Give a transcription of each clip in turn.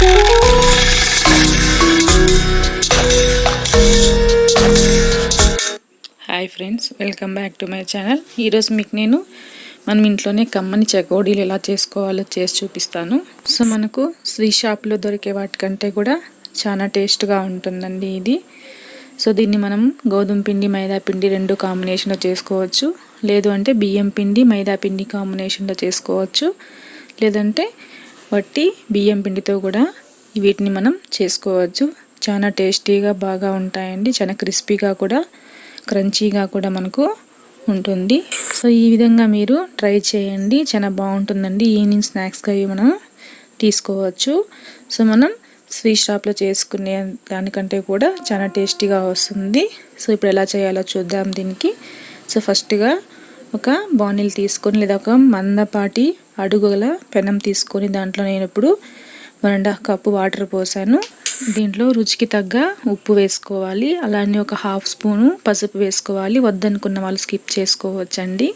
Hi friends welcome back to my channel. ఈరోజు మీకు నేను మనం ఇంట్లోనే కమ్మని చెకోడీలు ఎలా చేసుకోవాలో చేసి చూపిస్తాను. సో మనకు శ్రీ షాప్లో దొరికే వాటికంటే కూడా చాలా టేస్ట్గా ఉంటుందండి ఇది. సో దీన్ని మనం గోధుమ పిండి మైదా పిండి రెండు కాంబినేషన్లో చేసుకోవచ్చు. లేదు అంటే బియ్యం పిండి మైదా పిండి కాంబినేషన్లో చేసుకోవచ్చు. లేదంటే వట్టి బియ్యం పిండితో కూడా వీటిని మనం చేసుకోవచ్చు. చాలా టేస్టీగా బాగా ఉంటాయండి. చాలా క్రిస్పీగా కూడా క్రంచీగా కూడా మనకు ఉంటుంది. సో ఈ విధంగా మీరు ట్రై చేయండి. చాలా బాగుంటుందండి. ఈవినింగ్ స్నాక్స్గా ఇవి మనం తీసుకోవచ్చు. సో మనం స్వీట్ షాప్లో చేసుకునే దానికంటే కూడా చాలా టేస్టీగా వస్తుంది. సో ఇప్పుడు ఎలా చేయాలో చూద్దాం దీనికి. సో ఫస్ట్గా ఒక బాణీలు తీసుకొని లేదా ఒక మందపాటి అడుగుల పెనం తీసుకొని దాంట్లో నేను ఇప్పుడు one and half cup water పోసాను. దీంట్లో రుచికి తగ్గ ఉప్పు వేసుకోవాలి. అలానే ఒక హాఫ్ స్పూను పసుపు వేసుకోవాలి. వద్దనుకున్న వాళ్ళు స్కిప్ చేసుకోవచ్చండి.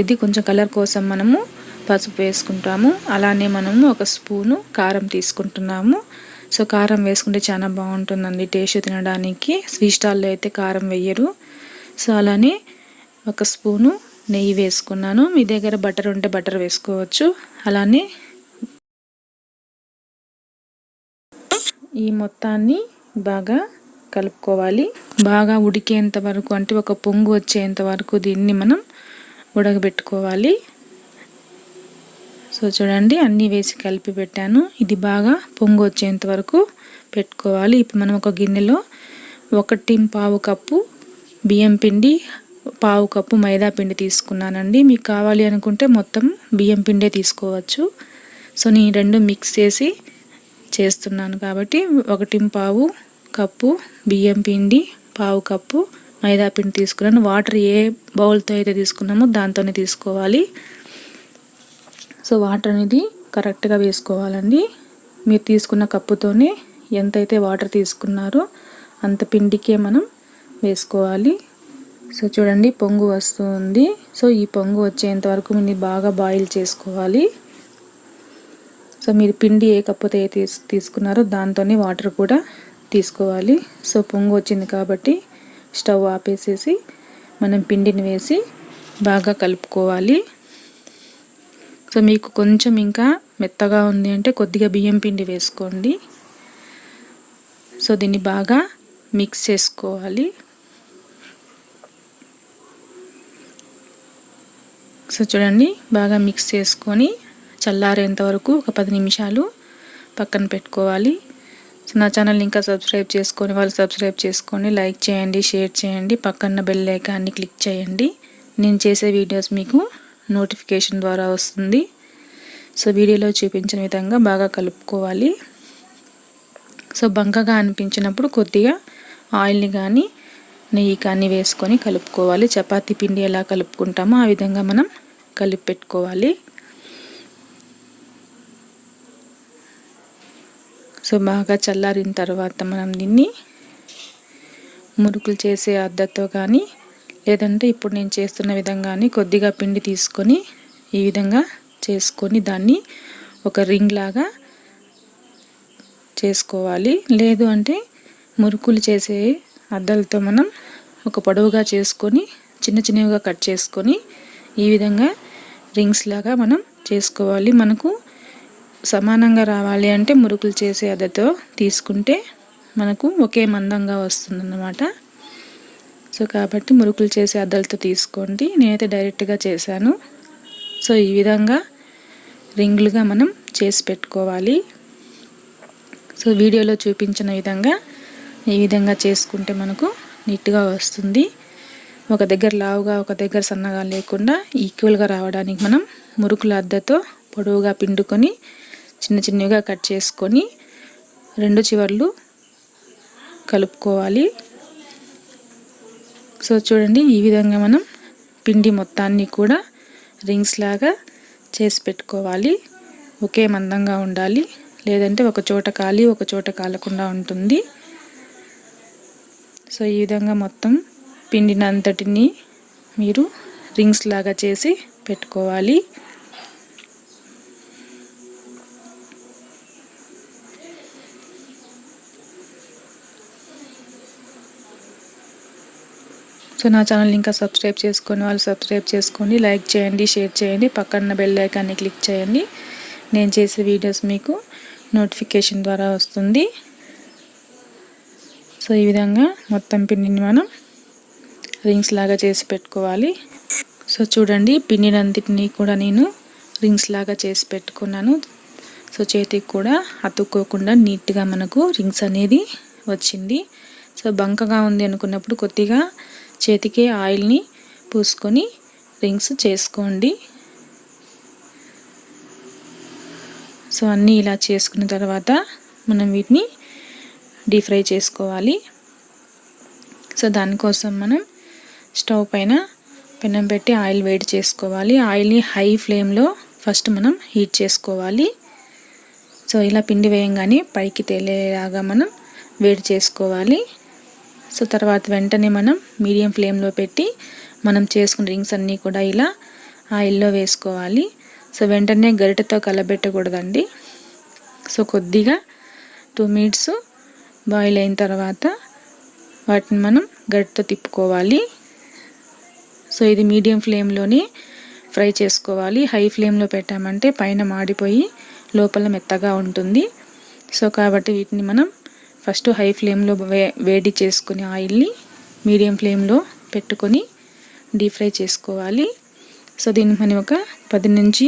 ఇది కొంచెం కలర్ కోసం మనము పసుపు వేసుకుంటాము. అలానే మనము ఒక స్పూను కారం తీసుకుంటున్నాము. సో కారం వేసుకుంటే చాలా బాగుంటుందండి టేస్ట్ తినడానికి. స్వీట్ స్టాల్లో అయితే కారం వేయరు సో అలానే ఒక స్పూను నెయ్యి వేసుకున్నాను. మీ దగ్గర బటర్ ఉంటే బటర్ వేసుకోవచ్చు. అలానే ఈ మొత్తాన్ని బాగా కలుపుకోవాలి. బాగా ఉడికేంత వరకు అంటే ఒక పొంగు వచ్చేంత వరకు దీన్ని మనం ఉడకబెట్టుకోవాలి. సో చూడండి అన్నీ వేసి కలిపి పెట్టాను. ఇది బాగా పొంగు వచ్చేంత వరకు పెట్టుకోవాలి. ఇప్పుడు మనం ఒక గిన్నెలో ఒకటి పావు కప్పు బియ్యం పిండి పావు కప్పు మైదా పిండి తీసుకున్నానండి. మీకు కావాలి అనుకుంటే మొత్తం బియ్యం పిండే తీసుకోవచ్చు. సో నేను రెండు మిక్స్ చేసి చేస్తున్నాను కాబట్టి ఒకటి పావు కప్పు బియ్యం పిండి పావు కప్పు మైదా పిండి తీసుకున్నాను. వాటర్ ఏ బౌల్తో అయితే తీసుకున్నామో దాంతోనే తీసుకోవాలి. సో వాటర్ అనేది కరెక్ట్గా వేసుకోవాలండి. మీరు తీసుకున్న కప్పుతోనే ఎంతైతే వాటర్ తీసుకున్నారో అంత పిండికే మనం వేసుకోవాలి. సో చూడండి పొంగు వస్తుంది. సో ఈ పొంగు వచ్చేంత వరకు మీరు బాగా బాయిల్ చేసుకోవాలి. సో మీరు పిండి ఏ కప్పుతో ఏ తీసు తీసుకున్నారో దాంతోనే వాటర్ కూడా తీసుకోవాలి. సో పొంగు వచ్చింది కాబట్టి స్టవ్ ఆపేసేసి మనం పిండిని వేసి బాగా కలుపుకోవాలి. సో మీకు కొంచెం ఇంకా మెత్తగా ఉంది అంటే కొద్దిగా బియ్యం పిండి వేసుకోండి. సో దీన్ని బాగా మిక్స్ చేసుకోవాలి. సో చూడండి. బాగా మిక్స్ చేసుకొని చల్లారేంత వరకు ఒక పది నిమిషాలు పక్కన పెట్టుకోవాలి. సో నా ఛానల్ ఇంకా సబ్స్క్రైబ్ చేసుకొని వాళ్ళు సబ్స్క్రైబ్ చేసుకొని లైక్ చేయండి షేర్ చేయండి పక్కన బెల్ ఐకాన్ని క్లిక్ చేయండి. నేను చేసే వీడియోస్ మీకు నోటిఫికేషన్ ద్వారా వస్తుంది. సో వీడియోలో చూపించిన విధంగా బాగా కలుపుకోవాలి. సో బంకగా అనిపించినప్పుడు కొద్దిగా ఆయిల్ని కానీ నెయ్యి కానీ వేసుకొని కలుపుకోవాలి. చపాతీ పిండి ఎలా కలుపుకుంటామో ఆ విధంగా మనం కలిపి పెట్టుకోవాలి సో బాగా చల్లారిన తర్వాత మనం దీన్ని మురుకులు చేసే అద్దతో కానీ లేదంటే ఇప్పుడు నేను చేస్తున్న విధంగానే కొద్దిగా పిండి తీసుకొని ఈ విధంగా చేసుకొని దాన్ని ఒక రింగ్ లాగా చేసుకోవాలి. లేదు అంటే మురుకులు చేసే అద్దలతో మనం ఒక పొడవుగా చేసుకొని చిన్న చిన్నవిగా కట్ చేసుకొని ఈ విధంగా రింగ్స్ లాగా మనం చేసుకోవాలి. మనకు సమానంగా రావాలి అంటే మురుకులు చేసే అద్దతో తీసుకుంటే మనకు ఒకే మందంగా వస్తుందన్నమాట. సో కాబట్టి మురుకులు చేసే అద్దలతో తీసుకోండి. నేనైతే డైరెక్ట్గా చేశాను. సో ఈ విధంగా రింగులుగా మనం చేసి పెట్టుకోవాలి. సో వీడియోలో చూపించిన విధంగా ఈ విధంగా చేసుకుంటే మనకు నీట్గా వస్తుంది. ఒక దగ్గర లావుగా ఒక దగ్గర సన్నగా లేకుండా ఈక్వల్గా రావడానికి మనం మురుకుల అద్దతో పొడవుగా పిండుకొని చిన్న చిన్నగా కట్ చేసుకొని రెండు చివర్లు కలుపుకోవాలి. సో చూడండి ఈ విధంగా మనం పిండి మొత్తాన్ని కూడా రింగ్స్ లాగా చేసి పెట్టుకోవాలి. ఒకే మందంగా ఉండాలి. లేదంటే ఒక చోట కాలి ఒక చోట కాలకుండా ఉంటుంది. సో ఈ విధంగా మొత్తం పిండినంతటిని మీరు రింగ్స్ లాగా చేసి పెట్టుకోవాలి. సో నా ఛానల్ ఇంకా సబ్స్క్రైబ్ చేసుకొని వాళ్ళు సబ్స్క్రైబ్ చేసుకొని లైక్ చేయండి షేర్ చేయండి. పక్కన బెల్ ఐకాన్ని క్లిక్ చేయండి. నేను చేసే వీడియోస్ మీకు నోటిఫికేషన్ ద్వారా వస్తుంది. సో ఈ విధంగా మొత్తం పిండిని మనం రింగ్స్ లాగా చేసి పెట్టుకోవాలి. సో చూడండి పిండినంతటిని కూడా నేను రింగ్స్ లాగా చేసి పెట్టుకున్నాను. సో చేతికి కూడా అతుక్కోకుండా నీట్గా మనకు రింగ్స్ అనేది వచ్చింది. సో బంకగా ఉంది అనుకున్నప్పుడు కొద్దిగా చేతికి ఆయిల్ని పూసుకొని రింగ్స్ చేసుకోండి. సో అన్నీ ఇలా చేసుకున్న తర్వాత మనం వీటిని డీప్ ఫ్రై చేసుకోవాలి. సో దానికోసం మనం స్టవ్ పైన పెనం పెట్టి ఆయిల్ వేడి చేసుకోవాలి. ఆయిల్ని హై ఫ్లేమ్లో ఫస్ట్ మనం హీట్ చేసుకోవాలి. సో ఇలా పిండి వేయంగానే పైకి తేలేలాగా మనం వేడి చేసుకోవాలి. సో తర్వాత వెంటనే మనం మీడియం ఫ్లేమ్లో పెట్టి మనం చేసుకున్న రింగ్స్ అన్నీ కూడా ఇలా ఆయిల్లో వేసుకోవాలి. సో వెంటనే గరిటెతో కలబెట్టకూడదండి. సో కొద్దిగా టూ మినిట్స్ బాయిల్ అయిన తర్వాత వాటిని మనం గరిటతో తిప్పుకోవాలి. సో ఇది మీడియం ఫ్లేమ్లోనే ఫ్రై చేసుకోవాలి. హై ఫ్లేమ్లో పెట్టామంటే పైన మాడిపోయి లోపల మెత్తగా ఉంటుంది. సో కాబట్టి వీటిని మనం ఫస్ట్ హై ఫ్లేమ్లో వే వేడి చేసుకుని ఆయిల్ని మీడియం ఫ్లేమ్లో పెట్టుకొని డీప్ ఫ్రై చేసుకోవాలి. సో దీన్ని మనం ఒక పది నుంచి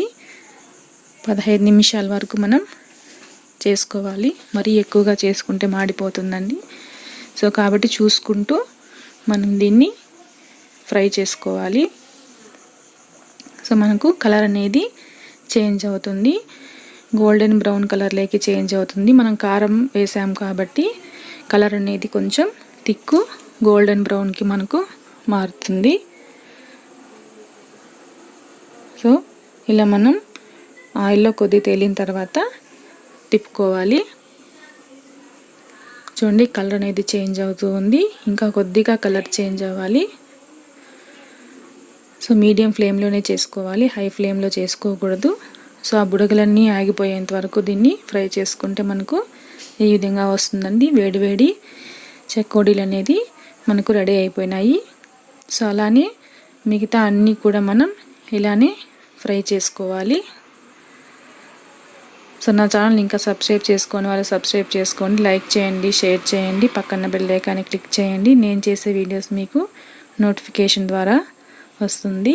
పదహైదు నిమిషాల వరకు మనం చేసుకోవాలి. మరీ ఎక్కువగా చేసుకుంటే మాడిపోతుందండి. సో కాబట్టి చూసుకుంటూ మనం దీన్ని ఫ్రై చేసుకోవాలి. సో మనకు కలర్ అనేది చేంజ్ అవుతుంది. గోల్డెన్ బ్రౌన్ కలర్లోకి చేంజ్ అవుతుంది. మనం కారం వేసాం కాబట్టి కలర్ అనేది కొంచెం తిక్కు గోల్డెన్ బ్రౌన్కి మనకు మారుతుంది. సో ఇలా మనం ఆయిల్లో కొద్ది తేలిన తర్వాత తిప్పుకోవాలి. చూడండి కలర్ అనేది చేంజ్ అవుతూ ఉంది. ఇంకా కొద్దిగా కలర్ చేంజ్ అవ్వాలి. సో మీడియం ఫ్లేమ్లోనే చేసుకోవాలి హై ఫ్లేమ్లో చేసుకోకూడదు. సో ఆ బుడగలన్నీ ఆగిపోయేంత వరకు దీన్ని ఫ్రై చేసుకుంటే మనకు ఈ విధంగా వస్తుందండి. వేడి వేడి చెక్కోడీలు అనేది మనకు రెడీ అయిపోయినాయి. సో అలానే మిగతా అన్నీ కూడా మనం ఇలానే ఫ్రై చేసుకోవాలి. సో నా ఛానల్ ఇంకా సబ్స్క్రైబ్ చేసుకొని వాళ్ళు సబ్స్క్రైబ్ చేసుకోండి. లైక్ చేయండి షేర్ చేయండి. పక్కన బెల్ ఐకాన్ని క్లిక్ చేయండి. నేను చేసే వీడియోస్ మీకు నోటిఫికేషన్ ద్వారా వస్తుంది.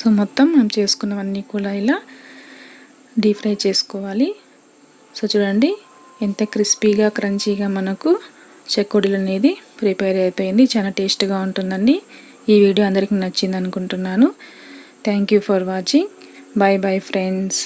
సో మొత్తం మనం చేసుకున్నవన్నీ కూడా ఇలా డీప్ ఫ్రై చేసుకోవాలి. సో చూడండి ఎంత క్రిస్పీగా క్రంచీగా మనకు చెక్కుడులు అనేది ప్రిపేర్ అయిపోయింది. చాలా టేస్ట్గా ఉంటుందండి. ఈ వీడియో అందరికీ నచ్చింది అనుకుంటున్నాను thank you for watching. Bye bye friends.